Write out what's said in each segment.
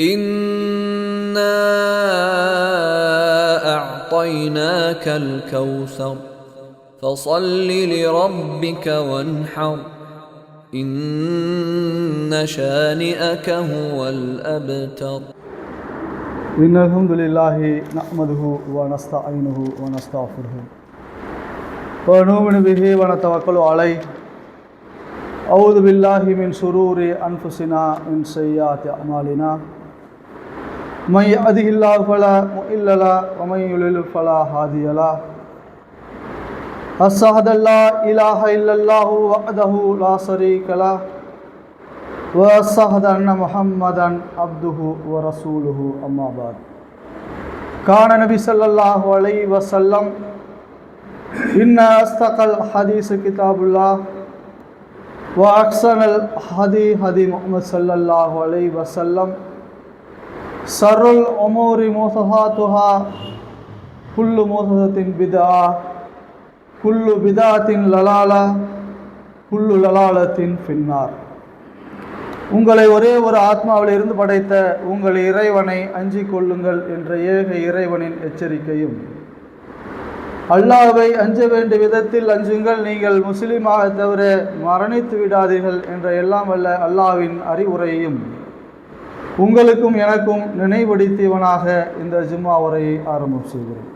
إنا أعطيناك الكوثر فصل لربك وانحر إن شانئك هو الأبتر. إن الحمد لله نحمده ونستعينه ونستغفره. ونؤمن به ونتوكل عليه. أعوذ بالله من شرور أنفسنا من سيئات أعمالنا. من يهده الله فلا مضل له ومن يضلل فلا هادي له. أشهد أن لا إله إلا الله وحده لا شريك له وأشهد أن محمدا عبده ورسوله. أما بعد. كان النبي صلى الله عليه وسلم إن أصدق الحديث كتاب الله وأحسن الهدي هدي محمد صلى الله عليه وسلم. சருள் ஒமோரி மோசஹா துஹா குல்லு மோசத்தின் பிதா குல்லு பிதாத்தின் லலாலா குல்லு லலாலத்தின் பின்னார். உங்களை ஒரே ஒரு ஆத்மாவிலிருந்து படைத்த உங்கள் இறைவனை அஞ்சிக் கொள்ளுங்கள் என்ற ஏக இறைவனின் எச்சரிக்கையும். அல்லாவை அஞ்ச வேண்டிய விதத்தில் அஞ்சுங்கள் நீங்கள் முஸ்லீமாக தவிர மரணித்து விடாதீர்கள் என்ற எல்லாம் அல்ல அல்லாவின் அறிவுரையும் உங்களுக்கும் எனக்கும் நினைவடித்தவனாக இந்த ஜும்மா உரையை ஆரம்பம் செய்கிறேன்.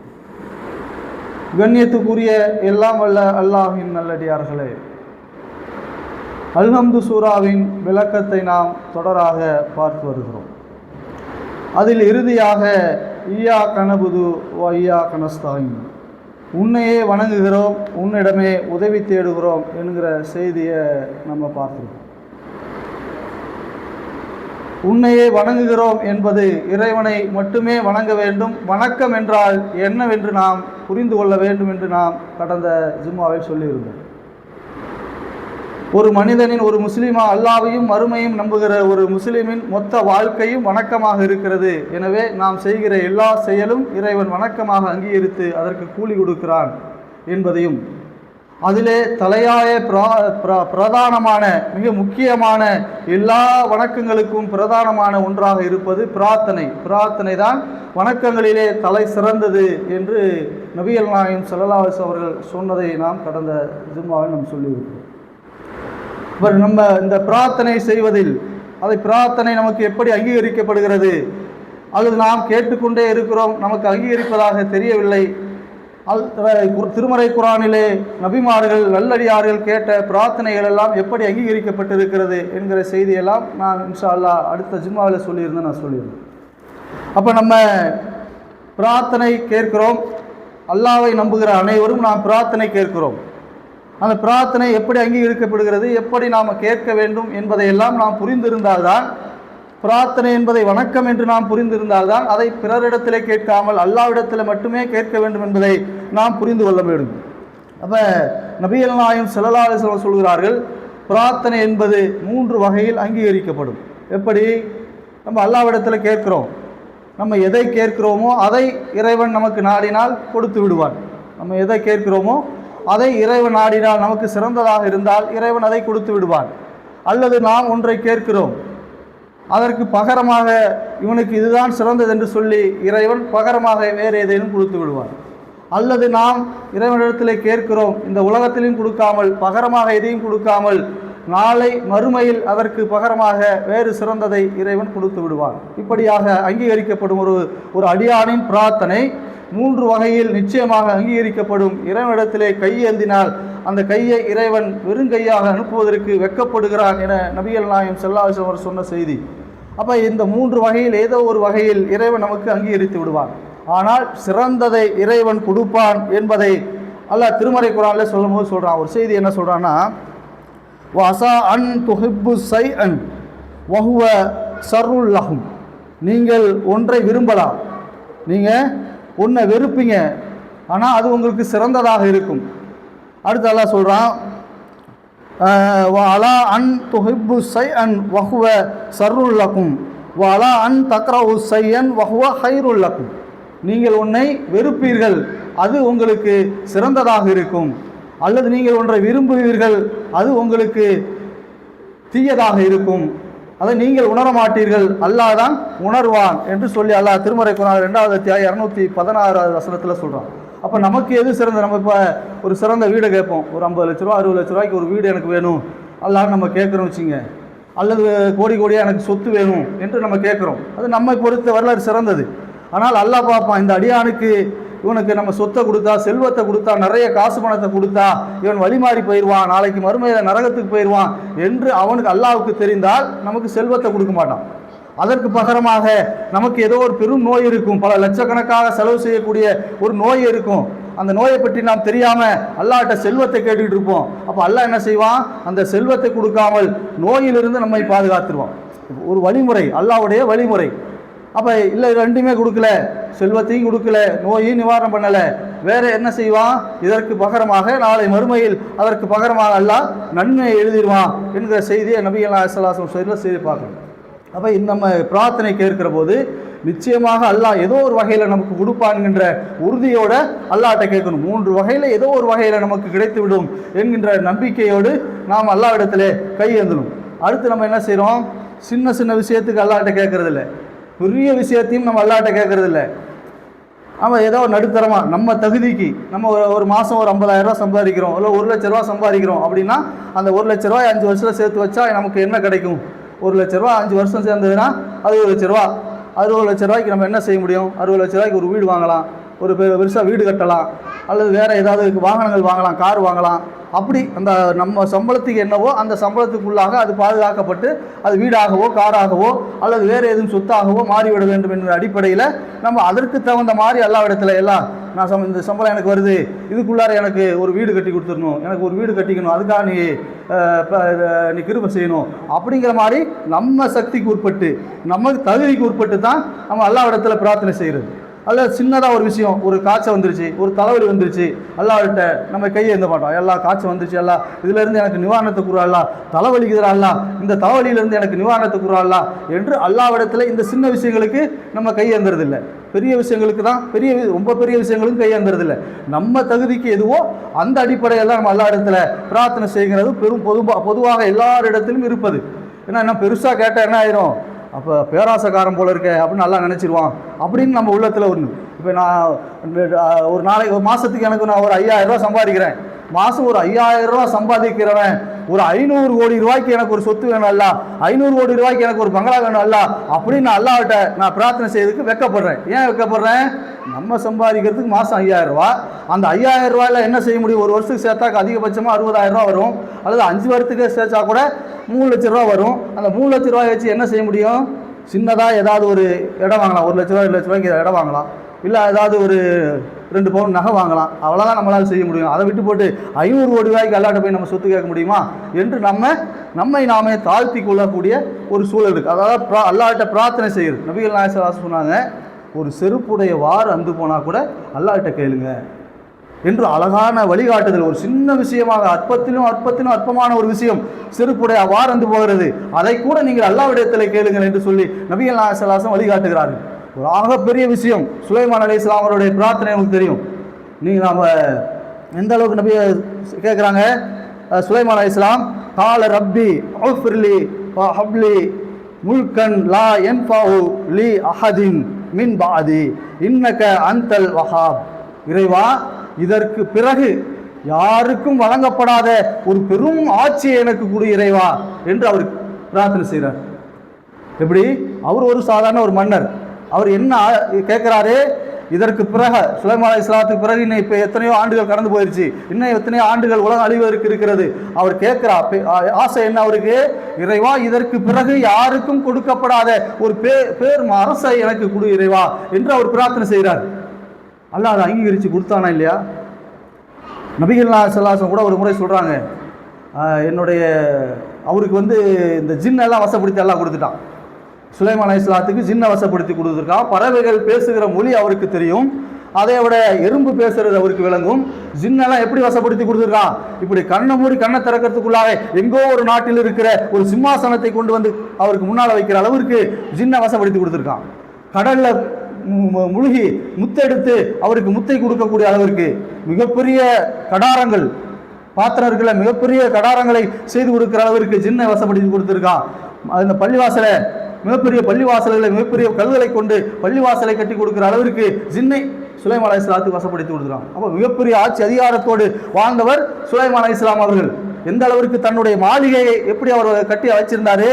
கண்ணியத்துக்குரிய எல்லாம் வல்ல அல்லாஹின் நல்லடியார்களே அல்ஹம்து சூராவின் விளக்கத்தை நாம் தொடராக பார்த்து வருகிறோம். அதில் இறுதியாக ஈயா கனபுது ஓ ஐயா கனஸ்தாயின் உன்னையே வணங்குகிறோம் உன்னிடமே உதவி தேடுகிறோம் என்கிற செய்தியை நம்ம பார்த்துருக்கோம். உன்னையே வணங்குகிறோம் என்பது இறைவனை மட்டுமே வணங்க வேண்டும். வணக்கம் என்றால் என்னவென்று நாம் புரிந்து கொள்ள வேண்டும் என்று நாம் கடந்த ஜும்மாவில் சொல்லியிருந்தோம். ஒரு மனிதனின் ஒரு முஸ்லீமா அல்லாவையும் மறுமையும் நம்புகிற ஒரு முஸ்லீமின் மொத்த வாழ்க்கையும் வணக்கமாக இருக்கிறது. எனவே நாம் செய்கிற எல்லா செயலும் இறைவன் வணக்கமாக அங்கீகரித்து அதற்கு கூலி கொடுக்கிறான் என்பதையும் அதிலே தலையாய பிரதானமான மிக முக்கியமான எல்லா வணக்கங்களுக்கும் பிரதானமான ஒன்றாக இருப்பது பிரார்த்தனை. பிரார்த்தனை தான் வணக்கங்களிலே தலை சிறந்தது என்று நபியல் நாயம் சல்லாஸ் அவர்கள் சொன்னதை நாம் கடந்த ஜும்மாவில் நாம் சொல்லியிருக்கிறோம். இப்போ நம்ம இந்த பிரார்த்தனை செய்வதில் அதை பிரார்த்தனை நமக்கு எப்படி அங்கீகரிக்கப்படுகிறது? அல்லது நாம் கேட்டுக்கொண்டே இருக்கிறோம். நமக்கு அங்கீகரிப்பதாக தெரியவில்லை. அல் திருமறை குரானிலே நபிமார்கள் நல்லடியார்கள் கேட்ட பிரார்த்தனைகள் எல்லாம் எப்படி அங்கீகரிக்கப்பட்டிருக்கிறது என்கிற செய்தியெல்லாம் நான் இன்ஷா அல்லா அடுத்த ஜிம்மாவில் சொல்லியிருந்தேன் நான் சொல்லியிருந்தேன். அப்போ நம்ம பிரார்த்தனை கேட்கிறோம். அல்லாவை நம்புகிற அனைவரும் நாம் பிரார்த்தனை கேட்கிறோம். அந்த பிரார்த்தனை எப்படி அங்கீகரிக்கப்படுகிறது எப்படி நாம் கேட்க வேண்டும் என்பதையெல்லாம் நாம் புரிந்திருந்தால்தான் பிரார்த்தனை என்பதை வணக்கம் என்று நாம் புரிந்திருந்தால்தான் அதை பிறரிடத்திலே கேட்காமல் அல்லாவிடத்தில் மட்டுமே கேட்க வேண்டும் என்பதை நாம் புரிந்து கொள்ள வேண்டும். அப்போ நபியல் நாயம் செல்லலாறு சொல்கிறார்கள் பிரார்த்தனை என்பது மூன்று வகையில் அங்கீகரிக்கப்படும். எப்படி? நம்ம அல்லாவிடத்தில் கேட்குறோம். நம்ம எதை கேட்கிறோமோ அதை இறைவன் நமக்கு நாடினால் கொடுத்து விடுவான். நம்ம எதை கேட்கிறோமோ அதை இறைவன் நாடினால் நமக்கு சிறந்ததாக இருந்தால் இறைவன் அதை கொடுத்து விடுவான். அல்லது நாம் ஒன்றை கேட்கிறோம். அதற்கு பகரமாக இவனுக்கு இதுதான் சிறந்தது என்று சொல்லி இறைவன் பகரமாக வேறு ஏதேனும் கொடுத்து விடுவார் அல்லது நாம் இறைவனிடத்தில் கேட்கிறோம் இந்த உலகத்திலையும் கொடுக்காமல் பகரமாக எதையும் கொடுக்காமல் நாளை மறுமையில் அதற்கு பகரமாக வேறு சிறந்ததை இறைவன் கொடுத்து விடுவான். இப்படியாக அங்கீகரிக்கப்படும் ஒரு ஒரு அடியானின் பிரார்த்தனை மூன்று வகையில் நிச்சயமாக அங்கீகரிக்கப்படும். இறைவனிடத்திலே கையேந்தினால் அந்த கையை இறைவன் வெறுங்கையாக அனுப்புவதற்கு வெக்கப்படுகிறான் என நபிகள் நாயம் செல்லாசம் அவர் சொன்ன செய்தி. அப்போ இந்த மூன்று வகையில் ஏதோ ஒரு வகையில் இறைவன் நமக்கு அங்கீகரித்து விடுவான். ஆனால் சிறந்ததை இறைவன் கொடுப்பான் என்பதை அல்ல திருமறை குரானில் சொல்லும் போது சொல்கிறான் ஒரு செய்தி என்ன சொல்கிறான்னா வசா அன் துஹிப்பு சை அன் வஹுவ சர்ருல்லஹும் நீங்கள் ஒன்றை விரும்பலாம். நீங்கள் ஒன்றை வெறுப்பீங்க. ஆனால் அது உங்களுக்கு சிறந்ததாக இருக்கும். அடுத்து அல்லா சொல்கிறான் அலா அன் துஹிப்பு சை அன் வஹுவ சர்ருல்லக்கும் வலா அன் தக்ரவு சையன் வஹுவ ஹைருல்லக்கும் நீங்கள் ஒன்றை வெறுப்பீர்கள் அது உங்களுக்கு சிறந்ததாக இருக்கும். அல்லது நீங்கள் ஒன்றை விரும்புவீர்கள் அது உங்களுக்கு தீயதாக இருக்கும். அதை நீங்கள் உணர மாட்டீர்கள் அல்லாஹ் தான் உணர்வான் என்று சொல்லி அல்லாஹ் திருமறை குரான் ரெண்டாவது தியாய் இரநூத்தி பதினாறாவது வசனத்தில் சொல்கிறான் அப்போ நமக்கு எது சிறந்த? நம்ம இப்போ ஒரு சிறந்த வீடை கேட்போம். ஒரு ஐம்பது லட்ச ரூபா அறுபது லட்ச ரூபாய்க்கு ஒரு வீடு எனக்கு வேணும். அல்லான்னு நம்ம கேட்குறோம் வச்சுங்க. அல்லது கோடி கோடியாக எனக்கு சொத்து வேணும் என்று நம்ம கேட்குறோம். அது நம்மை பொறுத்த வரலாறு சிறந்தது. ஆனால் அல்லாஹ் பார்ப்பான் இந்த அடியானுக்கு இவனுக்கு நம்ம சொத்தை கொடுத்தா செல்வத்தை கொடுத்தா நிறைய காசு பணத்தை கொடுத்தா இவன் வழிமாறி போயிடுவான் நாளைக்கு மறுமையில் நரகத்துக்கு போயிடுவான் என்று அவனுக்கு அல்லாவுக்கு தெரிந்தால் நமக்கு செல்வத்தை கொடுக்க மாட்டான். அதற்கு பகரமாக நமக்கு ஏதோ ஒரு பெரும் நோய் இருக்கும். பல லட்சக்கணக்காக செலவு செய்யக்கூடிய ஒரு நோய் இருக்கும். அந்த நோயை பற்றி நாம் தெரியாமல் அல்லாட்ட செல்வத்தை கேட்டுக்கிட்டு இருப்போம். அப்போ அல்லாஹ் என்ன செய்வான்? அந்த செல்வத்தை கொடுக்காமல் நோயிலிருந்து நம்மை பாதுகாத்துருவான். ஒரு வழிமுறை அல்லாவுடைய வழிமுறை. அப்போ இல்லை ரெண்டுமே கொடுக்கல. செல்வத்தையும் கொடுக்கல நோயையும் நிவாரணம் பண்ணலை. வேற என்ன செய்வான்? இதற்கு பகரமாக நாளை மறுமையில் அதற்கு பகரமாக அல்லாஹ் நன்மையை எழுதிடுவான் என்கிற செய்தியை நபிகள் அசலாசம் சொல்ல செய்தி பார்க்கணும். அப்போ இந்த நம்ம பிரார்த்தனை கேட்கிற போது நிச்சயமாக அல்லாஹ் ஏதோ ஒரு வகையில் நமக்கு கொடுப்பான்கின்ற உறுதியோட அல்லாட்ட கேட்கணும். மூன்று வகையில் ஏதோ ஒரு வகையில் நமக்கு கிடைத்து விடும் என்கின்ற நம்பிக்கையோடு நாம் அல்லாஹ்விடத்திலே கையேந்தணும் அடுத்து நம்ம என்ன செய்கிறோம் சின்ன சின்ன விஷயத்துக்கு அல்லாஹ்ட்ட கேட்குறதில்ல. பெரிய விஷயத்தையும் நம்ம அல்லாஹ்ட்ட கேட்கறதில்ல. ஆமாம் ஏதோ ஒரு நடுத்தரமாக நம்ம தகுதிக்கு நம்ம ஒரு ஒரு மாதம் ஒரு ஐம்பதாயிரரூவா சம்பாதிக்கிறோம் இல்லை ஒரு லட்ச ரூபா சம்பாதிக்கிறோம் அப்படின்னா அந்த ஒரு லட்ச ரூபாய் அஞ்சு வருஷத்தில் சேர்த்து வச்சா நமக்கு என்ன கிடைக்கும்? ஒரு லட்ச ரூபா அஞ்சு வருஷம் சேர்ந்ததுன்னா அறுபது லட்ச ரூபா. அறுபது லட்ச ரூபாய்க்கு நம்ம என்ன செய்ய முடியும்? அறுபது லட்ச ரூபாய்க்கு ஒரு வீடு வாங்கலாம். ஒரு பெ பெருசாக வீடு கட்டலாம் அல்லது வேறு ஏதாவது வாகனங்கள் வாங்கலாம் கார் வாங்கலாம். அப்படி அந்த நம்ம சம்பளத்துக்கு என்னவோ அந்த சம்பளத்துக்குள்ளாக அது பாதுகாக்கப்பட்டு அது வீடாகவோ காராகவோ அல்லது வேறு எதுவும் சொத்தாகவோ மாறிவிட வேண்டும் என்ற அடிப்படையில் நம்ம அதற்கு தகுந்த மாதிரி எல்லா இடத்துல எல்லாம் நான் சம் இந்த சம்பளம் எனக்கு வருது இதுக்குள்ளார எனக்கு ஒரு வீடு கட்டி கொடுத்துடணும் எனக்கு ஒரு வீடு கட்டிக்கணும் அதுக்காக நீ ப- நீ கிருபை செய்யணும் அப்படிங்கிற மாதிரி நம்ம சக்திக்கு உட்பட்டு நம்ம தகுதிக்கு உட்பட்டு தான் நம்ம எல்லா இடத்துல பிரார்த்தனை செய்கிறது அல்ல சின்னதாக ஒரு விஷயம். ஒரு காய்ச்சல் வந்துருச்சு ஒரு தலைவலி வந்துருச்சு அல்லாவிட்ட நம்ம கையை எந்த மாட்டோம் எல்லா காய்ச்சல் வந்துருச்சு எல்லா இதுலேருந்து எனக்கு நிவாரணத்தை குறாளா தலைவலிக்குதுரா அல்லா இந்த தலைவலியிலேருந்து எனக்கு நிவாரணத்தை குறாளா என்று அல்லாவிடத்தில் இந்த சின்ன விஷயங்களுக்கு நம்ம கையேந்துறதில்லை பெரிய விஷயங்களுக்கு தான் பெரிய வி- ரொம்ப பெரிய விஷயங்களுக்கும் கையேந்துறதில்லை நம்ம தகுதிக்கு எதுவோ அந்த அடிப்படையெல்லாம் நம்ம எல்லா இடத்துல பிரார்த்தனை செய்கிறது. பெரும் பொதுவாக பொதுவாக எல்லாரிடத்திலும் இருப்பது. ஏன்னா என்ன பெருசாக கேட்டால் என்ன ஆயிரும்? அப்போ பேராசக்காரன் போல இருக்க அப்படின்னு நல்லா நினச்சிருவான். அப்படின்னு நம்ம உள்ளத்தில் ஒன்று இப்போ நான் ஒரு நாளைக்கு ஒரு மாதத்துக்கு எனக்கு நான் ஒரு ஐயாயிரரூவா சம்பாதிக்கிறேன். மாதம் ஒரு ஐயாயிரம் ரூபா சம்பாதிக்கிறவன் ஒரு ஐநூறு கோடி ரூபாய்க்கு எனக்கு ஒரு சொத்து வேணும் அல்ல ஐநூறு கோடி ரூபாய்க்கு எனக்கு ஒரு பங்களா வேணும் அல்ல அப்படின்னு நான் அல்லாவிட்ட நான் பிரார்த்தனை செய்யறதுக்கு வெக்கப்படுறேன். ஏன் வெக்கப்படுறேன்? நம்ம சம்பாதிக்கிறதுக்கு மாதம் ஐயாயிரம் ரூபா. அந்த ஐயாயிரம் ரூபாயில் என்ன செய்ய முடியும்? ஒரு வருஷத்துக்கு சேர்த்தாக்க அதிகபட்சமாக அறுபதாயிரம் ரூபா வரும். அல்லது அஞ்சு வருஷத்துக்கு சேர்த்தா கூட மூணு லட்ச ரூபா வரும். அந்த மூணு லட்ச ரூபாய் வச்சு என்ன செய்ய முடியும்? சின்னதாக ஏதாவது ஒரு இடம் வாங்கலாம். ஒரு லட்ச ரூபா ரெண்டு லட்ச ரூபாய்க்கு இடம் வாங்கலாம். இல்லை ஏதாவது ஒரு ரெண்டு பவுன் நகை வாங்கலாம். அவ்வளோதான் நம்மளால் செய்ய முடியும். அதை விட்டு போட்டு ஐநூறு கோடி ரூபாய்க்கு அல்லாட்ட போய் நம்ம சொத்து கேட்க முடியுமா? என்று நம்ம நம்மை நாமே தாழ்த்தி கொள்ளக்கூடிய ஒரு சூழல் இருக்குது அதாவது ப்ரா அல்லாட்ட பிரார்த்தனை செய்யுது. நபிகள் நாயசராசு சொன்னாங்க ஒரு செருப்புடைய வார் அந்து போனால் கூட அல்லாட்ட கேளுங்க. என்று அழகான வழிகாட்டுதல் ஒரு சின்ன விஷயமாக அற்பத்திலும் அற்பத்திலும் அற்பமான ஒரு விஷயம் செருப்புடைய வாரந்து போகிறது. அதை கூட நீங்கள் அல்லாவிடத்தில் கேளுங்கள் என்று சொல்லி நபிகள் நாயசலாசம் வழிகாட்டுகிறார்கள். ஒரு ஆகப்பெரிய விஷயம். சுலைமான் அலி இஸ்லாம் அவருடைய பிரார்த்தனை உங்களுக்கு தெரியும். நீங்கள் நாம் எந்த அளவுக்கு நபி கேட்குறாங்க சுலைமான் அலி இஸ்லாம் கால ரப்பி அவுஃபிர்லி ஹப்லி முல்கன் லா என்ஃபாவு லி அஹதின் மின் பாதி. இன்னக அந்தல் வஹாப். இறைவா இதற்கு பிறகு யாருக்கும் வழங்கப்படாத ஒரு பெரும் ஆட்சியை எனக்கு கூடிய இறைவா என்று அவர் பிரார்த்தனை செய்கிறார் எப்படி? அவர் ஒரு சாதாரண ஒரு மன்னர். அவர் என்ன கேட்குறாரு? இதற்கு பிறகு சுலைமான் இஸ்லாத்துக்கு பிறகு இன்னும் இப்போ எத்தனையோ ஆண்டுகள் கடந்து போயிடுச்சு இன்னும் எத்தனையோ ஆண்டுகள் உலகம் அழிவதற்கு இருக்கிறது. அவர் கேட்குறா ஆசை என்ன அவருக்கு? இறைவா இதற்கு பிறகு யாருக்கும் கொடுக்கப்படாத ஒரு பே பேர் அரசை எனக்கு கொடு இறைவா என்று அவர் பிரார்த்தனை செய்கிறார். அல்ல அதை அங்கீகரித்து கொடுத்தானா இல்லையா? நபிகள் செல்லாசன் கூட ஒரு முறை சொல்கிறாங்க என்னுடைய அவருக்கு வந்து இந்த ஜின்னெல்லாம் வசப்படுத்தி எல்லாம் கொடுத்துட்டான். சுலைமான் இஸ்லாத்துக்கு ஜின்ன வசப்படுத்தி கொடுத்துருக்கான் பறவைகள் பேசுகிற மொழி அவருக்கு தெரியும். அதை விட எறும்பு பேசுறது அவருக்கு விளங்கும். ஜின்னெல்லாம் எப்படி வசப்படுத்தி கொடுத்துருக்கான் இப்படி கண்ணை மூடி கண்ணை திறக்கிறதுக்குள்ளாக எங்கோ ஒரு நாட்டில் இருக்கிற ஒரு சிம்மாசனத்தை கொண்டு வந்து அவருக்கு முன்னால் வைக்கிற அளவிற்கு ஜின்னை வசப்படுத்தி கொடுத்துருக்கான் கடலில் முழுகி முத்தெடுத்து அவருக்கு முத்தை கொடுக்கக்கூடிய அளவிற்கு மிகப்பெரிய கடாரங்கள் பாத்திரர்களை மிகப்பெரிய கடாரங்களை செய்து கொடுக்கிற அளவிற்கு ஜின்னை வசப்படுத்தி கொடுத்துருக்கான் அந்த பள்ளிவாசலை மிகப்பெரிய பள்ளிவாசல்களை மிகப்பெரிய கல்களை கொண்டு பள்ளிவாசலை கட்டி கொடுக்குற அளவிற்கு ஜின்னை சுலைமான் அலி இஸ்லாத்துக்கு வசப்படுத்தி கொடுக்குறான். அப்போ மிகப்பெரிய ஆட்சி அதிகாரத்தோடு வாழ்ந்தவர் சுலைமான் அலி இஸ்லாம் அவர்கள். எந்த அளவிற்கு தன்னுடைய மாளிகையை எப்படி அவர் கட்டி வச்சிருந்தாரு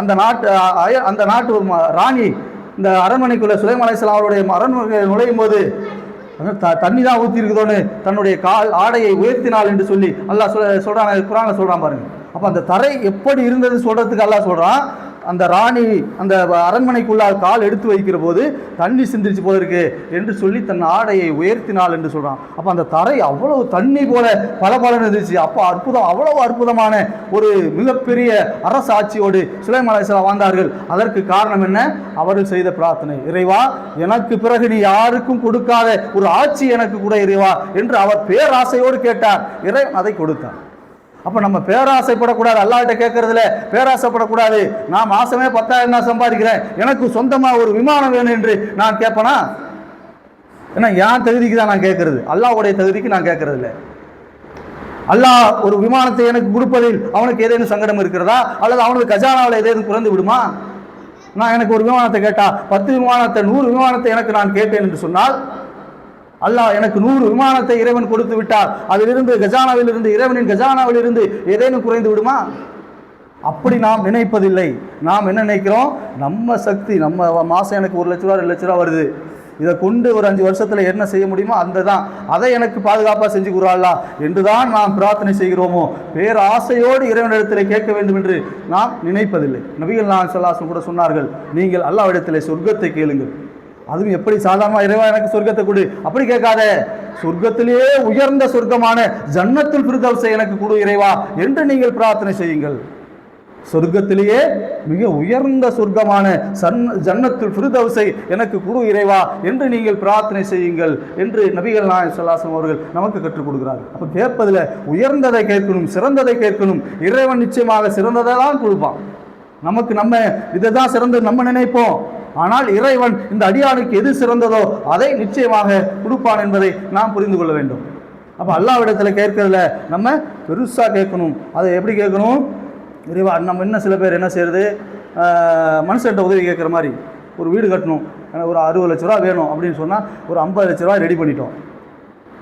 அந்த நாட்டு அந்த நாட்டு ராணி இந்த அரண்மனைக்குள்ள சுலைமான் அலி இஸ்லாம் அவருடைய அரண்மனை நுழையும் போது த தண்ணி தான் ஊற்றி இருக்குதோன்னு தன்னுடைய கால் ஆடையை உயர்த்தினாள் என்று சொல்லி அல்லாஹ் சொல்ல சொல்கிறான் குரானில் சொல்கிறான் பாருங்க. அப்போ அந்த தரை எப்படி இருந்தது சொல்கிறதுக்கு அல்லாஹ் சொல்கிறான் அந்த ராணி அந்த அரண்மனைக்குள்ளால் கால் எடுத்து வைக்கிற போது தண்ணி சிந்திச்சு போயிருக்கு என்று சொல்லி தன் ஆடையை உயர்த்தினாள் என்று சொல்கிறான் அப்போ அந்த தரை அவ்வளவு தண்ணி போல பல இருந்துச்சு. அப்போ அற்புதம் அவ்வளவு அற்புதமான ஒரு மிகப்பெரிய அரசாட்சியோடு சுலைமான் அலைஹிஸ்ஸலாம் வாழ்ந்தார்கள். அதற்கு காரணம் என்ன? அவர்கள் செய்த பிரார்த்தனை. இறைவா எனக்கு பிறகு நீ யாருக்கும் கொடுக்காத ஒரு ஆட்சி எனக்கு கூட இறைவா என்று அவர் பேராசையோடு கேட்டார். இறை அதை கொடுத்தார் அப்போ நம்ம பேராசைப்படக்கூடாது. அல்லாட்ட கேட்கறதுல பேராசைப்படக்கூடாது. நான் மாசமே பத்தாயிரம் தான் சம்பாதிக்கிறேன். எனக்கு சொந்தமாக ஒரு விமானம் வேணும் என்று நான் கேட்பேனா? ஏன்னா என் தகுதிக்கு தான் நான் கேட்கறது? அல்லாஹ்வுடைய தகுதிக்கு நான் கேட்கறது இல்லை அல்லாஹ் ஒரு விமானத்தை எனக்கு கொடுப்பதில் அவனுக்கு ஏதேனும் சங்கடம் இருக்கிறதா? அல்லது அவனுக்கு கஜானாவில் ஏதேனும் குறைந்து விடுமா? நான் எனக்கு ஒரு விமானத்தை கேட்டால் பத்து விமானத்தை நூறு விமானத்தை எனக்கு நான் கேட்டேன் என்று சொன்னால் அல்லாஹ் எனக்கு நூறு விமானத்தை இறைவன் கொடுத்து விட்டார். அதிலிருந்து கஜானாவிலிருந்து இறைவனின் கஜானாவிலிருந்து ஏதேனும் குறைந்து விடுமா? அப்படி நாம் நினைப்பதில்லை. நாம் என்ன நினைக்கிறோம்? நம்ம சக்தி நம்ம மாதம் எனக்கு ஒரு லட்ச ரூபா ரெண்டு லட்ச ரூபா வருது. இதை கொண்டு ஒரு அஞ்சு வருஷத்தில் என்ன செய்ய முடியுமோ அந்த தான் அதை எனக்கு பாதுகாப்பாக செஞ்சு கூறாளா என்று தான் நாம் பிரார்த்தனை செய்கிறோமோ? பேராசையோடு இறைவனிடத்தில் கேட்க வேண்டும் என்று நாம் நினைப்பதில்லை. நபிகள் நான் சொல்லாசன் கூட சொன்னார்கள். நீங்கள் அல்லாவிடத்தில் சொர்க்கத்தை கேளுங்கள். அதுவும் எப்படி சாதாரணமாக இறைவா எனக்கு சொர்க்கத்தை கொடு? அப்படி கேட்காத. சொர்க்கத்திலேயே உயர்ந்த சொர்க்கமான ஜன்னத்தில் பிரிதவசை எனக்கு கொடு இறைவா என்று நீங்கள் பிரார்த்தனை செய்யுங்கள். சொர்க்கத்திலேயே மிக உயர்ந்த சொர்க்கமான சன் ஜன்னத்தில் ஃபிர்தௌஸை எனக்கு குடு இறைவா என்று நீங்கள் பிரார்த்தனை செய்யுங்கள் என்று நபிகள் நாயன் ஸல்லல்லாஹு அவர்கள் நமக்கு கற்றுக் கொடுக்கிறார் அப்போ கேட்பதில் உயர்ந்ததை கேட்கணும் சிறந்ததை கேட்கணும் இறைவன் நிச்சயமாக சிறந்ததை தான் கொடுப்பான். நமக்கு நம்ம இதை தான் சிறந்தது நம்ம நினைப்போம். ஆனால் இறைவன் இந்த அடியானுக்கு எது சிறந்ததோ அதை நிச்சயமாக கொடுப்பான் என்பதை நாம் புரிந்து கொள்ள வேண்டும். அப்போ அல்லாவிடத்தில் கேட்கறதுல நம்ம பெருசாக கேட்கணும். அதை எப்படி கேட்கணும்? இறைவா நம்ம இன்னும் சில பேர் என்ன செய்யறது? மனுஷன்ட்ட உதவி கேட்குற மாதிரி ஒரு வீடு கட்டணும். எனக்கு ஒரு அறுபது லட்ச ரூபா வேணும் அப்படின்னு சொன்னால் ஒரு ஐம்பது லட்ச ரூபா ரெடி பண்ணிட்டோம்.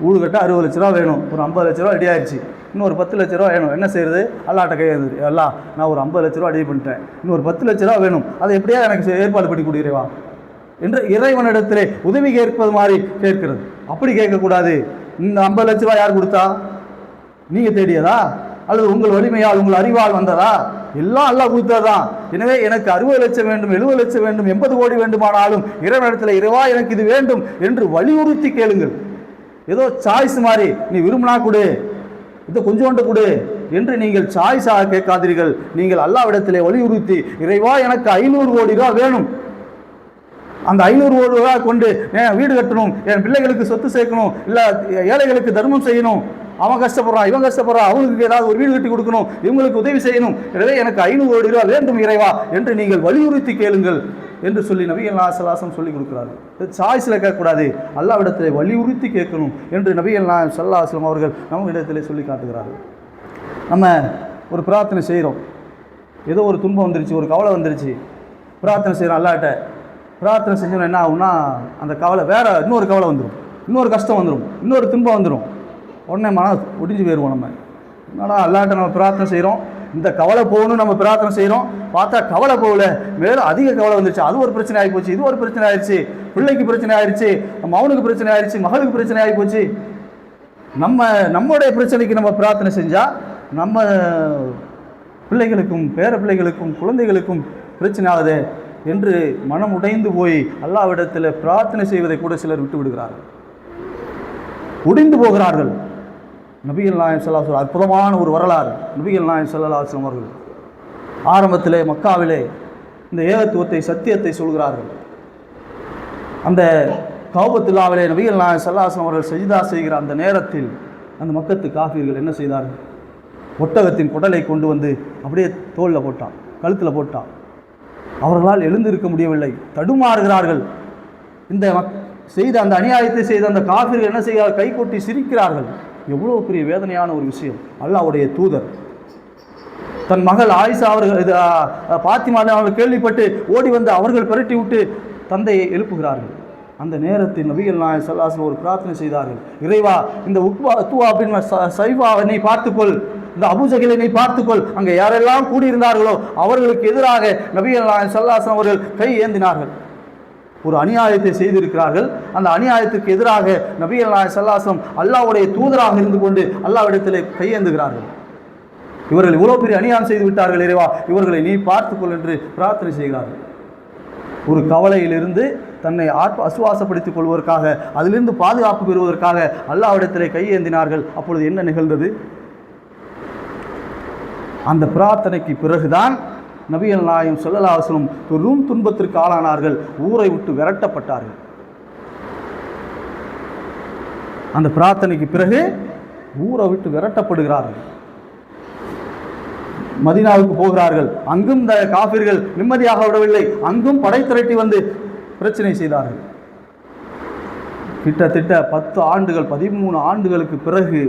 வீடு கட்ட அறுபது லட்ச ரூபா வேணும். ஒரு ஐம்பது லட்ச ரூபா ரெடி ஆயிடுச்சு இன்னும் ஒரு பத்து லட்ச ரூபா வேணும். என்ன செய்யுது அல்லாட்ட கை எல்லாம் அல்லா நான் ஒரு ஐம்பது லட்ச ரூபா ரெடி பண்ணிட்டேன். இன்னும் ஒரு பத்து லட்ச ரூபா வேணும். அதை எப்படியா எனக்கு ஏற்பாடு பண்ணி கொடுக்குறேவா என்று இறைவனிடத்திலே உதவி கேட்பது மாதிரி கேட்கிறது. அப்படி கேட்கக்கூடாது. இந்த ஐம்பது லட்ச ரூபா யார் கொடுத்தா? நீங்கள் தேடியதா? அல்லது உங்கள் வலிமையால் உங்கள் அறிவால் வந்ததா? எல்லாம் அல்லாஹ் கொடுத்ததுதான். எனவே எனக்கு அறுபது லட்சம் வேண்டும் எழுபது லட்சம் வேண்டும் எண்பது கோடி வேண்டுமானாலும் இறைவனிடத்தில் இறைவா எனக்கு இது வேண்டும் என்று வலியுறுத்தி கேளுங்கள். ஏதோ சாய்ஸ் மாதிரி நீ விரும்பினா கொடு இதை கொஞ்சோண்டு கொடு என்று நீங்கள் சாய்ஸாக கேட்காதீர்கள். நீங்கள் அல்லாவிடத்திலே வலியுறுத்தி இறைவா எனக்கு ஐநூறு கோடி ரூபா வேணும். அந்த ஐநூறு கோடி ரூபா கொண்டு என் வீடு கட்டணும் என் பிள்ளைகளுக்கு சொத்து சேர்க்கணும் இல்லை ஏழைகளுக்கு தர்மம் செய்யணும். அவன் கஷ்டப்படுறான் இவன் கஷ்டப்படுறான் அவனுக்கு ஏதாவது ஒரு வீடு கட்டி கொடுக்கணும் இவங்களுக்கு உதவி செய்யணும். எனவே எனக்கு ஐநூறு கோடி ரூபா வேண்டும் இறைவா என்று நீங்கள் வலியுறுத்தி கேளுங்கள். என்று சொல்லி நபிகள் நாசலாசம் சொல்லி கொடுக்கிறார்கள். இது சாய்ஸில் கேட்கக்கூடாது. அல்லாவிடத்தில் வலியுறுத்தி கேட்கணும் என்று நபிகள் நா சல்லாஸ்லம் அவர்கள் நம்ம இடத்திலே சொல்லி காட்டுகிறார்கள். நம்ம ஒரு பிரார்த்தனை செய்கிறோம் ஏதோ ஒரு துன்பம் வந்துருச்சு ஒரு கவலை வந்துருச்சு. பிரார்த்தனை செய்கிறோம் அல்லாட்ட பிரார்த்தனை செஞ்சோம்னா என்ன ஆகும்னா அந்த கவலை வேற இன்னொரு கவலை வந்துடும் இன்னொரு கஷ்டம் வந்துடும் இன்னொரு துன்பம் வந்துடும் உடனே மன ஒடிஞ்சு போயிடுவோம் நம்ம. என்னடா அல்லாட்ட நம்ம பிரார்த்தனை செய்கிறோம் இந்த கவலை போகணும் நம்ம பிரார்த்தனை செய்கிறோம் பார்த்தா கவலை போகல. மேலும் அதிக கவலை வந்துருச்சு. அது ஒரு பிரச்சனை ஆகி போச்சு இது ஒரு பிரச்சனை ஆயிடுச்சு. பிள்ளைக்கு பிரச்சனை ஆயிடுச்சு. மகனுக்கு பிரச்சனை ஆயிடுச்சு. மகளுக்கு பிரச்சனை ஆகி போச்சு நம்ம நம்முடைய பிரச்சனைக்கு நம்ம பிரார்த்தனை செஞ்சால் நம்ம பிள்ளைகளுக்கும் பேர பிள்ளைகளுக்கும் குழந்தைகளுக்கும் பிரச்சனை ஆகுதே என்று மனம் உடைந்து போய் அல்லாவிடத்தில் பிரார்த்தனை செய்வதை கூட சிலர் விட்டு விடுகிறார்கள் உடைந்து போகிறார்கள். நபிகள் நாயம் சல்லா சொல்ல அற்புதமான ஒரு வரலாறு. நபிகள் நாயம் சல்லா அலுவலம் அவர்கள் ஆரம்பத்திலே மக்காவிலே இந்த ஏகத்துவத்தை சத்தியத்தை சொல்கிறார்கள். அந்த கௌபத்துல்லாவிலே நபிகள் நாயம் சல்லாசம் அவர்கள் சஜிதா செய்கிற அந்த நேரத்தில் அந்த மக்கத்து காஃபியர்கள் என்ன செய்தார்கள்? ஒட்டகத்தின் குடலை கொண்டு வந்து அப்படியே தோளில் போட்டான் கழுத்தில் போட்டான். அவர்களால் எழுந்திருக்க முடியவில்லை தடுமாறுகிறார்கள். இந்த மக் செய்த அந்த அநியாயத்தை செய்த அந்த காஃபிர்கள் என்ன செய்கிறார்கள்? கைகொட்டி சிரிக்கிறார்கள். எவ்வளோ பெரிய வேதனையான ஒரு விஷயம். அல்லாஹ்வுடைய தூதர். தன் மகள் ஆயிஷா அவர்கள் இது, ஆ, பாத்திமா அவர்கள் கேள்விப்பட்டு ஓடி வந்து அவர்கள் பிரட்டி விட்டு தந்தையை எழுப்புகிறார்கள். அந்த நேரத்தில் நபிகள் நாயன் சல்லாசன் ஒரு பிரார்த்தனை செய்தார்கள். இறைவா இந்த உக்வா அத்துவா அப்படின்னு ச- சைவா நீ பார்த்துக்கொள். இந்த அபுஜகிலினை பார்த்துக்கொள். அங்கே யாரெல்லாம் கூடியிருந்தார்களோ அவர்களுக்கு எதிராக நபிகள் நாயன் சல்லாசன் அவர்கள் கை ஏந்தினார்கள். ஒரு அநியாயத்தை செய்திருக்கிறார்கள். அந்த அநியாயத்துக்கு எதிராக நபிகள் நாயகம் சல்லாசம் அல்லாவுடைய தூதராக இருந்து கொண்டு அல்லாவிடத்தில் கையேந்துகிறார்கள். இவர்கள் இவ்வளோ பெரிய அநியாயம் செய்து விட்டார்கள் இறைவா. இவர்களை நீ பார்த்துக்கொள் என்று பிரார்த்தனை செய்கிறார்கள். ஒரு கவலையிலிருந்து தன்னை ஆத்ம அசுவாசப்படுத்திக் கொள்வதற்காக அதிலிருந்து பாதுகாப்பு பெறுவதற்காக அல்லாவிடத்திலே கையேந்தினார்கள். அப்பொழுது என்ன நிகழ்ந்தது? அந்த பிரார்த்தனைக்கு பிறகுதான் நபிகள் நாயம் சொல்லலாசனம் பெரும் துன்பத்திற்கு ஆளானார்கள். ஊரை விட்டு விரட்டப்பட்டார்கள். அந்த பிரார்த்தனைக்கு பிறகு ஊரை விட்டு விரட்டப்படுகிறார்கள். மதீனாவுக்கு போகிறார்கள். அங்கும் இந்த காபிர்கள் நிம்மதியாக விடவில்லை. அங்கும் படை திரட்டி வந்து பிரச்சனை செய்தார்கள். கிட்டத்தட்ட பத்து ஆண்டுகள் பதிமூணு ஆண்டுகளுக்கு பிறகு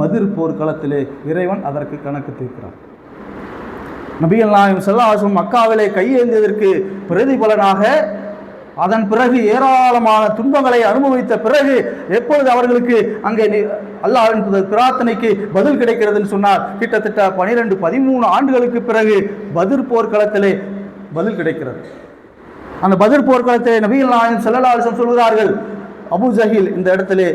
பதிர் போர்க்களத்திலே இறைவன் அதற்கு கணக்கு தீர்க்கிறான். நபிகள் நாயம் செல்லாசும் மக்காவிலே கையேந்தியதற்கு பிரதிபலனாக அதன் பிறகு ஏராளமான துன்பங்களை அனுபவித்த பிறகு எப்பொழுது அவர்களுக்கு அங்கே அல்லாஹின் பிரார்த்தனைக்கு பதில் கிடைக்கிறதுன்னு சொன்னார். கிட்டத்தட்ட பனிரெண்டு பதிமூணு ஆண்டுகளுக்கு பிறகு பதிர் போர்க்களத்திலே பதில் கிடைக்கிறது. அந்த பதிர் போர்க்களத்திலே நபிகள் நாயன் செல்லலாசம் சொல்கிறார்கள் அபு ஜஹீல் இந்த இடத்திலே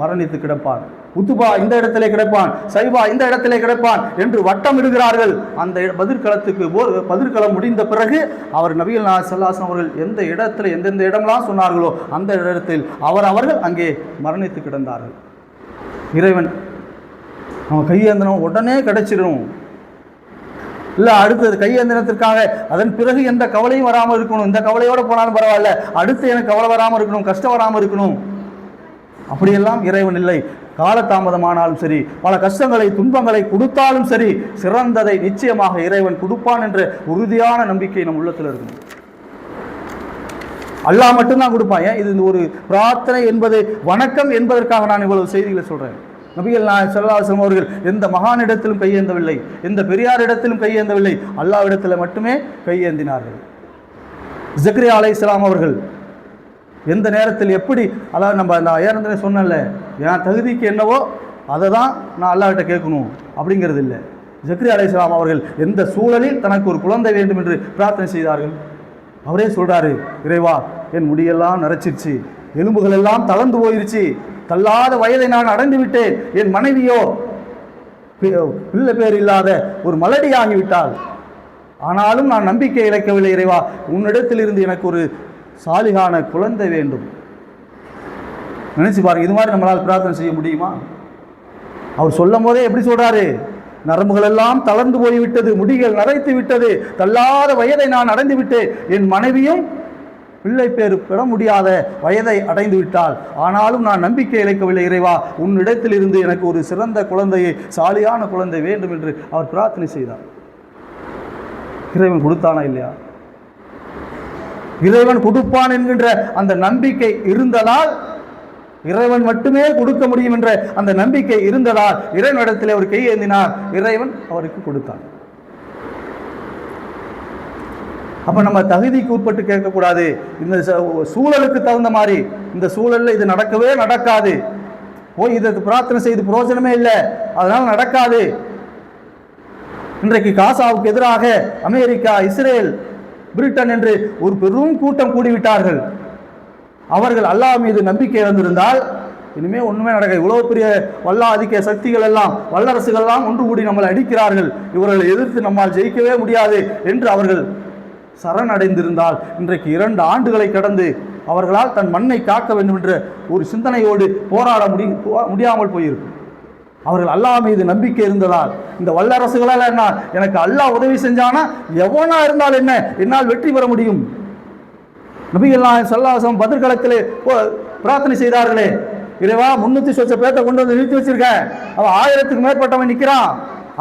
மரணித்து கிடப்பார். உத்துபா இந்த இடத்திலே கிடைப்பான் சைபா இந்த இடத்திலே கிடைப்பான் என்று வட்டம் இடுகிறார்கள். அந்த பதிர்களத்துக்கு போர் பதிர்களம் முடிந்த பிறகு அவர் நபிகள் செல்லாசன் அவர்கள் எந்த இடத்துல எந்தெந்த இடம்லாம் சொன்னார்களோ அந்த இடத்தில் அவர் அவர்கள் அங்கே மரணித்து கிடந்தார்கள். இறைவன் நம்ம கையேந்தனம் உடனே கிடைச்சிடும் இல்லை அடுத்தது கையேந்திரத்திற்காக அதன் பிறகு எந்த கவலையும் வராமல் இருக்கணும். இந்த கவலையோடு போனாலும் பரவாயில்ல. அடுத்து எனக்கு கவலை வராமல் இருக்கணும் கஷ்டம் வராமல் இருக்கணும். அப்படியெல்லாம் இறைவன் இல்லை. காலதாமதமானாலும் சரி பல கஷ்டங்களை துன்பங்களை கொடுத்தாலும் சரி சிறந்ததை நிச்சயமாக இறைவன் கொடுப்பான் என்ற உறுதியான நம்பிக்கை நம் உள்ளத்தில் இருக்கணும் அல்லாஹ் மட்டும்தான் கொடுப்பான். ஏன்? இது இந்த ஒரு பிரார்த்தனை என்பது வணக்கம் என்பதற்காக நான் இவ்வளவு செய்திகளை சொல்கிறேன் நபிகள் நான் செல்லாசம் அவர்கள் எந்த மகானிடத்திலும் கையேந்தவில்லை எந்த பெரியாரிடத்திலும் கையேந்தவில்லை அல்லாவிடத்தில் மட்டுமே கையேந்தினார்கள். ஜக்ரியா அலை அவர்கள் எந்த நேரத்தில் எப்படி? அதாவது நம்ம நான் ஏறந்தனே சொன்னேன்ல என் தகுதிக்கு என்னவோ அதை தான் நான் அல்லாஹ்கிட்ட கேட்கணும் அப்படிங்கிறது இல்லை. ஜக்ரி அலையாம் அவர்கள் எந்த சூழலில் தனக்கு ஒரு குழந்தை வேண்டும் என்று பிரார்த்தனை செய்தார்கள்? அவரே சொல்கிறாரு இறைவா என் முடியெல்லாம் நரைச்சிருச்சு எலும்புகள் எல்லாம் தளர்ந்து போயிருச்சு தள்ளாத வயதை நான் அடைந்து விட்டேன் என் மனைவியோ பிள்ளை பேர் இல்லாத ஒரு மலடியாகி ஆகிவிட்டாள் ஆனாலும் நான் நம்பிக்கை இழக்கவில்லை இறைவா. உன்னிடத்தில் இருந்து எனக்கு ஒரு சாலிகான குழந்தை வேண்டும். நினச்சி பாருங்க இது மாதிரி நம்மளால் பிரார்த்தனை செய்ய முடியுமா? அவர் சொல்லும் போதே எப்படி சொல்கிறாரு நரம்புகள் எல்லாம் தளர்ந்து போய்விட்டது முடிகள் நரைத்து விட்டது தள்ளாத வயதை நான் அடைந்து விட்டேன். என் மனைவியும் பிள்ளை பேர் பெற முடியாத வயதை அடைந்து விட்டால் ஆனாலும் நான் நம்பிக்கை இழைக்கவில்லை இறைவா. உன்னிடத்திலிருந்து எனக்கு ஒரு சிறந்த குழந்தையை சாலியான குழந்தை வேண்டும் என்று அவர் பிரார்த்தனை செய்தார். இறைவன் கொடுத்தானா இல்லையா? இறைவன் கொடுப்பான் என்கின்ற அந்த நம்பிக்கை இருந்ததால் இறைவன் மட்டுமே கொடுக்க முடியும் என்ற அந்த நம்பிக்கை இருந்ததால் இறைவனிடத்தில் அவர் கையேந்தினார் இறைவன் அவருக்கு கொடுத்தான். அப்ப நம்ம தகுதிக்கு உட்பட்டு கேட்கக்கூடாது. இந்த சூழலுக்கு தகுந்த மாதிரி. இந்த சூழல்ல இது நடக்கவே நடக்காது. போய் இதை பிரார்த்தனை செய்து பிரயோஜனமே இல்லை. அதனால நடக்காது. இன்றைக்கு காசாவுக்கு எதிராக அமெரிக்கா இஸ்ரேல் பிரிட்டன் என்று ஒரு பெரும் கூட்டம் கூடிவிட்டார்கள். அவர்கள் அல்லாஹ் மீது நம்பிக்கை இழந்திருந்தால் இனிமே ஒன்றுமே நடக்க இவ்வளோ பெரிய வல்லாதிக்க சக்திகள் எல்லாம் வல்லரசுகள் எல்லாம் ஒன்று கூடி நம்மளை அடிக்கிறார்கள். இவர்களை எதிர்த்து நம்மால் ஜெயிக்கவே முடியாது என்று அவர்கள் சரணடைந்திருந்தால் இன்றைக்கு இரண்டு ஆண்டுகளை கடந்து அவர்களால் தன் மண்ணை காக்க வேண்டும் என்ற ஒரு சிந்தனையோடு போராட முடி போ- முடியாமல் போயிருக்கும். அவர்கள் அல்லாஹ் மீது நம்பிக்கை இருந்ததால் இந்த வல்லரசுகளால் என்ன? எனக்கு அல்லாஹ் உதவி செஞ்சானா? எவனா இருந்தால் என்ன? என்னால் வெற்றி பெற முடியும். நபிகள்லாம் சல்லாசம் பதிர்களத்திலே பிரார்த்தனை செய்தார்களே. இறைவா முன்னூற்றி சொச்ச பேர்த்தை கொண்டு வந்து நிறுத்தி வச்சிருக்கேன் அவன் ஆயிரத்துக்கு மேற்பட்டவன் நிற்கிறான்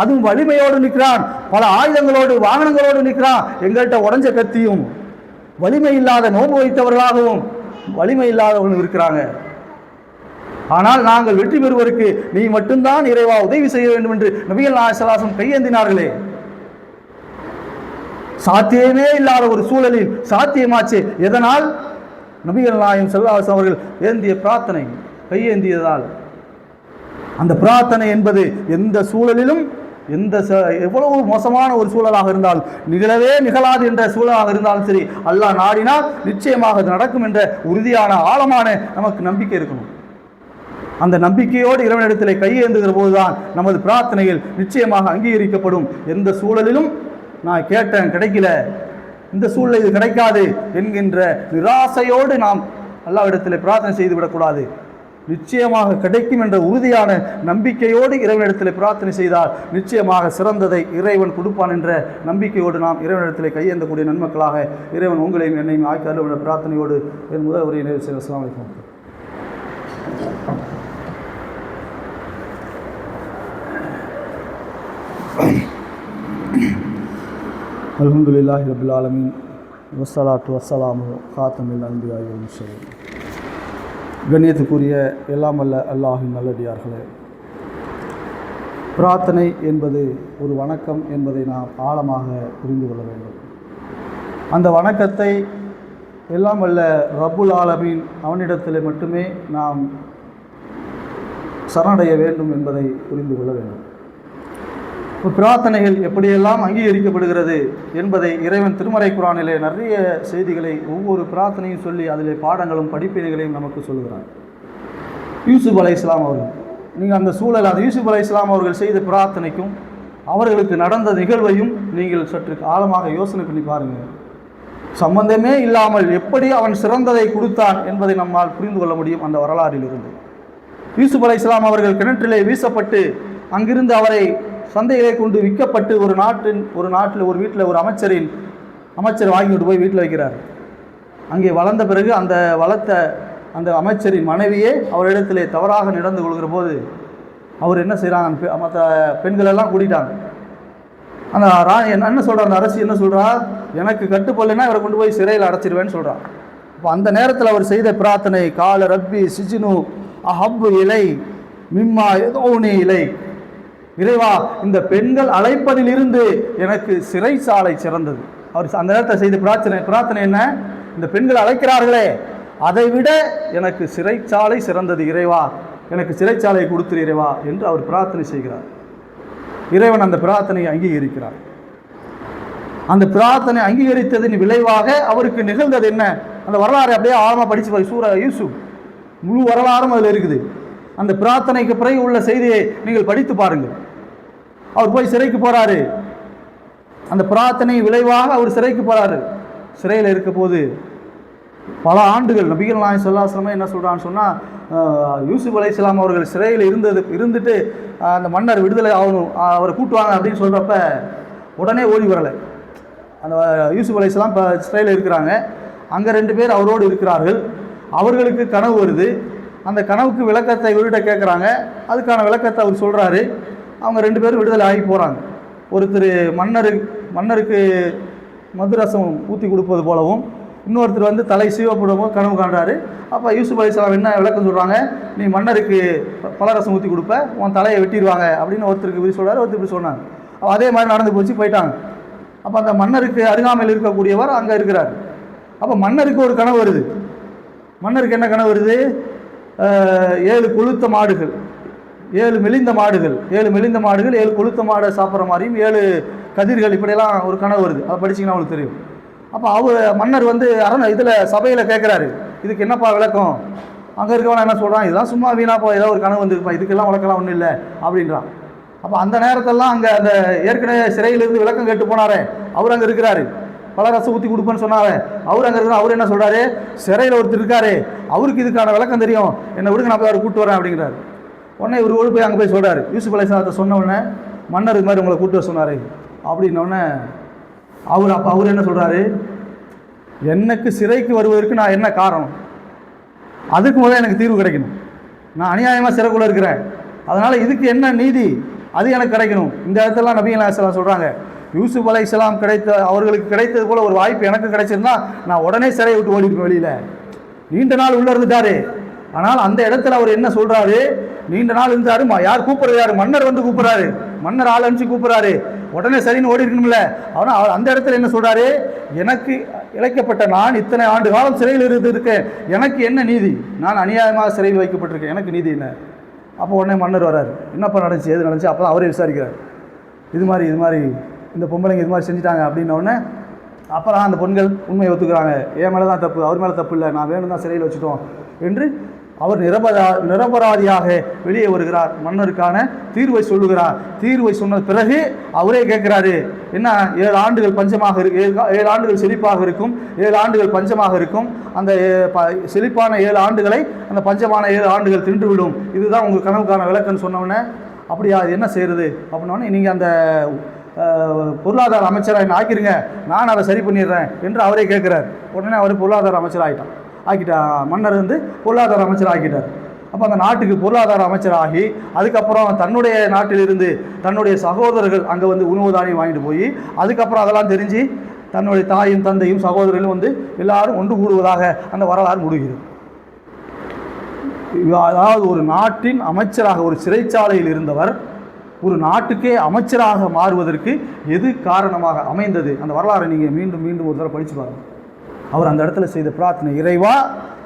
அதுவும் வலிமையோடு நிற்கிறான் பல ஆயுதங்களோடு வாகனங்களோடு நிற்கிறான் எங்கள்கிட்ட உடஞ்ச கத்தியும் வலிமை இல்லாத நோன்பு வைத்தவர்களாகவும் வலிமை இல்லாதவர்களும் இருக்கிறாங்க. ஆனால் நாங்கள் வெற்றி பெறுவதற்கு நீ மட்டும்தான் இறைவா உதவி செய்ய வேண்டும் என்று நபிகள் நாயசலாசம் கையேந்தினார்களே. சாத்தியமே இல்லாத ஒரு சூழலில் சாத்தியமாச்சு. எதனால்? நபிகள் நாயம் செல்லாஸ் அவர்கள் ஏந்திய பிரார்த்தனை கையேந்தியதால். அந்த பிரார்த்தனை என்பது எந்த சூழலிலும் எந்த ச- எவ்வளவு மோசமான ஒரு சூழலாக இருந்தால் நிகழவே நிகழாது என்ற சூழலாக இருந்தாலும் சரி அல்லாஹ் நாடினால் நிச்சயமாக அது நடக்கும் என்ற உறுதியான ஆழமான நமக்கு நம்பிக்கை இருக்கணும். அந்த நம்பிக்கையோடு இறைவனிடத்தில் கையேந்துகிற போதுதான் நமது பிரார்த்தனையில் நிச்சயமாக அங்கீகரிக்கப்படும். எந்த சூழலிலும் நான் கேட்டேன் கிடைக்கல. இந்த சூழ்நிலை இது கிடைக்காது என்கின்ற நிராசையோடு நாம் அல்லாவிடத்தில் பிரார்த்தனை செய்து விடக்கூடாது. நிச்சயமாக கிடைக்கும் என்ற உறுதியான நம்பிக்கையோடு இறைவனிடத்தில் பிரார்த்தனை செய்தால் நிச்சயமாக சிறந்ததை இறைவன் கொடுப்பான் என்ற நம்பிக்கையோடு நாம் இறைவனிடத்தில் கையேந்தக்கூடிய நன்மக்களாக இறைவன் உங்களையும் என்னையும் ஆய்க்காலும் என்ற பிரார்த்தனையோடு என் முதல் உரையை நிறைவு செய்ய அஸ்லாம் வலைக்கம் அலமதுல்லாஹி ரபுல் ஆலமின். வசலாத்து வஸ்ஸலாமு காத்தமில் அன்பியாய் முஷரீன் கண்ணியத்துக்குரிய எல்லாம் அல்ல அல்லாஹின் நல்லடியார்களே பிரார்த்தனை என்பது ஒரு வணக்கம் என்பதை நாம் ஆழமாக புரிந்து கொள்ள வேண்டும். அந்த வணக்கத்தை எல்லாம் அல்ல ரபுல் ஆலமின் அவனிடத்தில் மட்டுமே நாம் சரணடைய வேண்டும் என்பதை புரிந்து கொள்ள வேண்டும். பிரார்த்தனைகள் எப்படியெல்லாம் அங்கீகரிக்கப்படுகிறது என்பதை இறைவன் திருமறை குரானிலே நிறைய செய்திகளை ஒவ்வொரு பிரார்த்தனையும் சொல்லி அதிலே பாடங்களும் படிப்பினைகளையும் நமக்கு சொல்கிறார் யூசுப் அலை இஸ்லாம் அவர்கள். நீங்கள் அந்த சூழல் அந்த யூசுப் அலை இஸ்லாம் அவர்கள் செய்த பிரார்த்தனைக்கும் அவர்களுக்கு நடந்த நிகழ்வையும் நீங்கள் சற்று ஆழமாக யோசனை பண்ணி பாருங்கள். சம்பந்தமே இல்லாமல் எப்படி அவன் சிறந்ததை கொடுத்தான் என்பதை நம்மால் புரிந்து கொள்ள முடியும் அந்த வரலாறில் இருந்து யூசுப் அலை இஸ்லாம் அவர்கள் கிணற்றிலே வீசப்பட்டு அங்கிருந்து அவரை சந்தைகளை கொண்டு விற்கப்பட்டு ஒரு நாட்டின் ஒரு நாட்டில் ஒரு வீட்டில் ஒரு அமைச்சரின் அமைச்சர் வாங்கிட்டு போய் வீட்டில் வைக்கிறார். அங்கே வளர்ந்த பிறகு அந்த வளர்த்த அந்த அமைச்சரின் மனைவியே அவரிடத்திலே தவறாக நடந்து கொள்கிற போது அவர் என்ன செய்கிறாங்க மற்ற பெண்களெல்லாம் கூட்டிட்டாங்க. அந்த ரா என்ன என்ன சொல்கிறா அந்த அரசு என்ன சொல்கிறா எனக்கு கட்டுப்படலைன்னா இவரை கொண்டு போய் சிறையில் அடைச்சிருவேன்னு சொல்கிறான் அப்போ அந்த நேரத்தில் அவர் செய்த பிரார்த்தனை கால ரப்பி சிஜினு அஹப்பு இலை மிம்மா ஏதோனி இலை. இறைவா இந்த பெண்கள் அழைப்பதிலிருந்து எனக்கு சிறைச்சாலை சிறந்தது. அவர் அந்த நேரத்தில் செய்த பிரார்த்தனை பிரார்த்தனை என்ன? இந்த பெண்கள் அழைக்கிறார்களே அதை விட எனக்கு சிறைச்சாலை சிறந்தது இறைவா எனக்கு சிறைச்சாலையை கொடுத்துரு இறைவா என்று அவர் பிரார்த்தனை செய்கிறார். இறைவன் அந்த பிரார்த்தனையை அங்கீகரிக்கிறார். அந்த பிரார்த்தனை அங்கீகரித்ததின் விளைவாக அவருக்கு நிகழ்ந்தது என்ன? அந்த வரலாறு அப்படியே ஆழமாக படிச்சு பாரு சூர யூசுப். முழு வரலாறும் அதில் இருக்குது. அந்த பிரார்த்தனைக்கு பிறகு உள்ள செய்தியை நீங்கள் படித்து பாருங்கள். அவர் போய் சிறைக்கு போறாரு. அந்த பிரார்த்தனை விளைவாக அவர் சிறைக்கு போறாரு. சிறையில் இருக்க போது பல ஆண்டுகள் நபிகள் நாய் சொல்லாசிரமே என்ன சொல்கிறான்னு சொன்னால் யூசுப் அலைஹிஸ்ஸலாம் அவர்கள் சிறையில் இருந்தது இருந்துட்டு அந்த மன்னர் விடுதலை ஆகணும் அவரை கூட்டுவாங்க அப்படின்னு சொல்கிறப்ப உடனே ஓடி வரலை. அந்த யூசுப் அலைஹிஸ்ஸலாம் இப்போ சிறையில் இருக்கிறாங்க. அங்கே ரெண்டு பேர் அவரோடு இருக்கிறார்கள். அவர்களுக்கு கனவு வருது. அந்த கனவுக்கு விளக்கத்தை இவர்கிட்ட கேட்குறாங்க அதுக்கான விளக்கத்தை அவர் சொல்கிறாரு அவங்க ரெண்டு பேரும் விடுதலை ஆகி போகிறாங்க ஒருத்தர் மன்னர் மன்னருக்கு மதுரசம் ஊற்றி கொடுப்பது போலவும் இன்னொருத்தர் வந்து தலை சீவப்படவும் கனவு காண்றாரு. அப்போ யூசுப் அலிஸ்லாம் என்ன விளக்கம் சொல்கிறாங்க நீ மன்னருக்கு ப- பலரசம் ஊற்றி கொடுப்ப உன் தலையை வெட்டிடுவாங்க அப்படின்னு ஒருத்தருக்கு இப்படி சொல்கிறார் ஒருத்தர் இப்படி சொன்னாங்க. அப்ப அதே மாதிரி நடந்து போச்சு போயிட்டாங்க. அப்போ அந்த மன்னருக்கு அருகாமையில் இருக்கக்கூடியவர் அங்கே இருக்கிறார். அப்போ மன்னருக்கு ஒரு கனவு வருது. மன்னருக்கு என்ன கனவு வருது? ஏழு கொளுத்த மாடுகள். ஏழு மெலிந்த மாடுகள். ஏழு மெலிந்த மாடுகள் ஏழு கொளுத்த மாடை சாப்பிட்ற மாதிரியும் ஏழு கதிர்கள் இப்படியெல்லாம் ஒரு கனவு வருது. அதை படிச்சிங்கன்னா உங்களுக்கு தெரியும். அப்போ அவர் மன்னர் வந்து அரண் இதில் சபையில் கேட்குறாரு இதுக்கு என்னப்பா விளக்கம்? அங்கே இருக்கவன என்ன சொல்கிறான் இதெல்லாம் சும்மா வீணாப்பா ஏதோ ஒரு கனவு வந்துருப்பா இதுக்கெல்லாம் விளக்கலாம் ஒன்றும் இல்லை அப்படின்றான். அப்போ அந்த நேரத்தெல்லாம் அங்கே அந்த ஏற்கனவே சிறையிலிருந்து விளக்கம் கேட்டு போனாரே. அவர் அங்கே இருக்கிறாரு. பல ரசம் ஊற்றி கொடுப்பேன்னு சொன்னார். அவர் அங்கே இருக்கிற அவர் என்ன சொல்கிறாரு சிறையில் ஒருத்தர் இருக்காரு. அவருக்கு இதுக்கான விளக்கம் தெரியும். என்னை விடுங்க நான் போய் அவர் கூட்டு வரேன் அப்படிங்கிறாரு. உடனே இவர் ஓடி போய் அங்கே போய் சொல்கிறார் யூசுப் அலைசாத்தை சொன்ன உடனே மன்னர் இது மாதிரி உங்களை கூப்பிட்டு வர சொன்னார். அப்படின்னோடனே அவர் அப்போ அவர் என்ன சொல்கிறாரு எனக்கு சிறைக்கு வருவதற்கு நான் என்ன காரணம்? அதுக்கு முதல்ல எனக்கு தீர்வு கிடைக்கணும். நான் அநியாயமாக சிறைக்குள்ளே இருக்கிறேன். அதனால் இதுக்கு என்ன நீதி? அது எனக்கு கிடைக்கணும். இந்த இடத்துல நபிகள் நாயகம் சொல்கிறாங்க யூசுப் அலை இஸ்லாம் கிடைத்த அவர்களுக்கு கிடைத்தது போல ஒரு வாய்ப்பு எனக்கு கிடைச்சிருந்தா நான் உடனே சிறையை விட்டு ஓடிப்பேன் வெளியில். நீண்ட நாள் உள்ளே இருந்துட்டாரு. ஆனால் அந்த இடத்துல அவர் என்ன சொல்கிறாரு நீண்ட நாள் இருந்தாரு யார் கூப்பிடுறது யார்? மன்னர் வந்து கூப்பிட்றாரு. மன்னர் ஆள் அனுப்பிச்சு கூப்பிட்றாரு. உடனே சரின்னு ஓடி இருக்கணும்ல. அவர் அந்த இடத்துல என்ன சொல்கிறாரு எனக்கு இழைக்கப்பட்ட நான் இத்தனை ஆண்டு காலம் சிறையில் இருந்து இருக்கேன் எனக்கு என்ன நீதி? நான் அநியாயமாக சிறையில் வைக்கப்பட்டிருக்கேன். எனக்கு நீதி என்ன? அப்போ உடனே மன்னர் வராரு என்னப்பா நடந்துச்சு? எது நடந்துச்சு? அப்போ அவரே விசாரிக்கிறார். இது மாதிரி இது மாதிரி இந்த பொம்பளைங்க இது மாதிரி செஞ்சுட்டாங்க அப்படின்னோடனே அப்புறம் அந்த பெண்கள் உண்மையை ஒத்துக்கிறாங்க. என் மேலே தான் தப்பு அவர் மேலே தப்பு இல்லை நான் வேணும் தான் சிறையில் வச்சுட்டோம் என்று அவர் நிரபரா நிரபராதியாக வெளியே வருகிறார். மன்னருக்கான தீர்வை சொல்லுகிறார். தீர்வை சொன்ன பிறகு அவரே கேட்குறாரு என்ன ஏழு ஆண்டுகள் பஞ்சமாக இருக்கு ஏழு ஏழு ஆண்டுகள் செழிப்பாக இருக்கும் ஏழு ஆண்டுகள் பஞ்சமாக இருக்கும். அந்த ப- செழிப்பான ஏழு ஆண்டுகளை அந்த பஞ்சமான ஏழு ஆண்டுகள் தின்றுவிடும். இதுதான் உங்கள் கனவுக்கான விளக்குன்னு சொன்னவுடனே அப்படியா அது என்ன செய்கிறது அப்படின்னோடனே நீங்கள் அந்த பொருளாதார அமைச்சராக என்ன ஆக்கிருங்க நான் அதை சரி பண்ணிடுறேன் என்று அவரே கேட்குறார். உடனே அவர் பொருளாதார அமைச்சர் ஆகிட்டான் ஆக்கிட்டா மன்னர் வந்து பொருளாதார அமைச்சர் ஆக்கிட்டார். அப்போ அந்த நாட்டுக்கு பொருளாதார அமைச்சராகி அதுக்கப்புறம் தன்னுடைய நாட்டிலிருந்து தன்னுடைய சகோதரர்கள் அங்கே வந்து உணவு தானியம் வாங்கிட்டு போய் அதுக்கப்புறம் அதெல்லாம் தெரிஞ்சு தன்னுடைய தாயும் தந்தையும் சகோதரர்களும் வந்து எல்லாரும் ஒன்று கூடுவதாக அந்த வரலாறு முடிகிறது அதாவது ஒரு நாட்டின் அமைச்சராக ஒரு சிறைச்சாலையில் இருந்தவர் ஒரு நாட்டுக்கே அமைச்சராக மாறுவதற்கு எது காரணமாக அமைந்தது? அந்த வரலாறை நீங்கள் மீண்டும் மீண்டும் ஒரு தடவை படிச்சு பாருங்க. அவர் அந்த இடத்துல செய்த பிரார்த்தனை இறைவா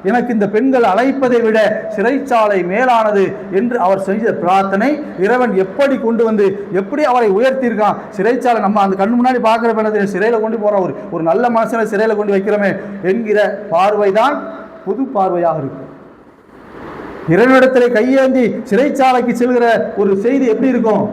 எனக்கு இந்த பெண்கள் அழைப்பதை விட சிறைச்சாலை மேலானது என்று அவர் செஞ்ச பிரார்த்தனை இறைவன் எப்படி கொண்டு வந்து எப்படி அவரை உயர்த்தியிருக்கான்? சிறைச்சாலை நம்ம அந்த கண் முன்னாடி பார்க்குற பெண்ணத்தை சிறையில் கொண்டு போகிறோம் ஒரு ஒரு நல்ல மனுஷனை சிறையில் கொண்டு வைக்கிறோமே என்கிற பார்வை தான் பொது பார்வையாக இருக்கும். இறைவனிடத்தில் கையேந்தி சிறைச்சாலைக்கு செல்கிற ஒரு செய்தி எப்படி இருக்கும்?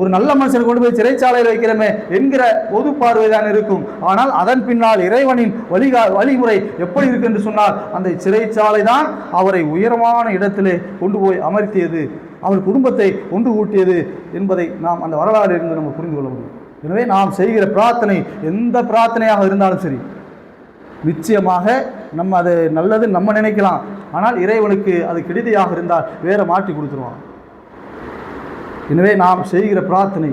ஒரு நல்ல மனுஷனை கொண்டு போய் சிறைச்சாலையில் வைக்கிறோமே என்கிற பொது பார்வைதான் இருக்கும். ஆனால் அதன் பின்னால் இறைவனின் வழிகா வழிமுறை எப்படி இருக்கு என்று சொன்னால் அந்த சிறைச்சாலை தான் அவரை உயரமான இடத்திலே கொண்டு போய் அமர்த்தியது அவர் குடும்பத்தை ஒன்று கூட்டியது என்பதை நாம் அந்த வரலாறு இருந்து நம்ம புரிந்து கொள்ள முடியும். எனவே நாம் செய்கிற பிரார்த்தனை எந்த பிரார்த்தனையாக இருந்தாலும் சரி நிச்சயமாக நம்ம அது நல்லது நம்ம நினைக்கலாம். ஆனால் இறைவனுக்கு அது கெடுதியாக இருந்தால் வேற மாற்றி கொடுத்துருவான். எனவே நாம் செய்கிற பிரார்த்தனை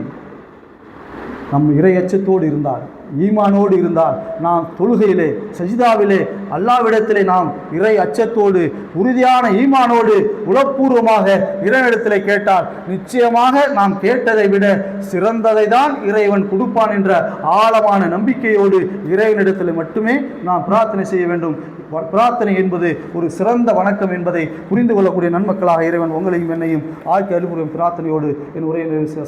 நம் இறை அச்சத்தோடு இருந்தால் ஈமானோடு இருந்தால் நாம் தொழுகையிலே சஜிதாவிலே அல்லாவிடத்திலே நாம் இறை அச்சத்தோடு உறுதியான ஈமானோடு உளப்பூர்வமாக இறைவிடத்திலே கேட்டால் நிச்சயமாக நாம் கேட்டதை விட சிறந்ததை தான் இறைவன் கொடுப்பான் என்ற ஆழமான நம்பிக்கையோடு இறைவனிடத்தில் மட்டுமே நாம் பிரார்த்தனை செய்ய வேண்டும். பிரார்த்தனை என்பது ஒரு சிறந்த வணக்கம் என்பதை புரிந்து கொள்ளக்கூடிய நன்மக்களாக இறைவன் உங்களையும் என்னையும் ஆக்கி அலுவலும் பிரார்த்தனையோடு என் உரையை நிறைவு செய்ய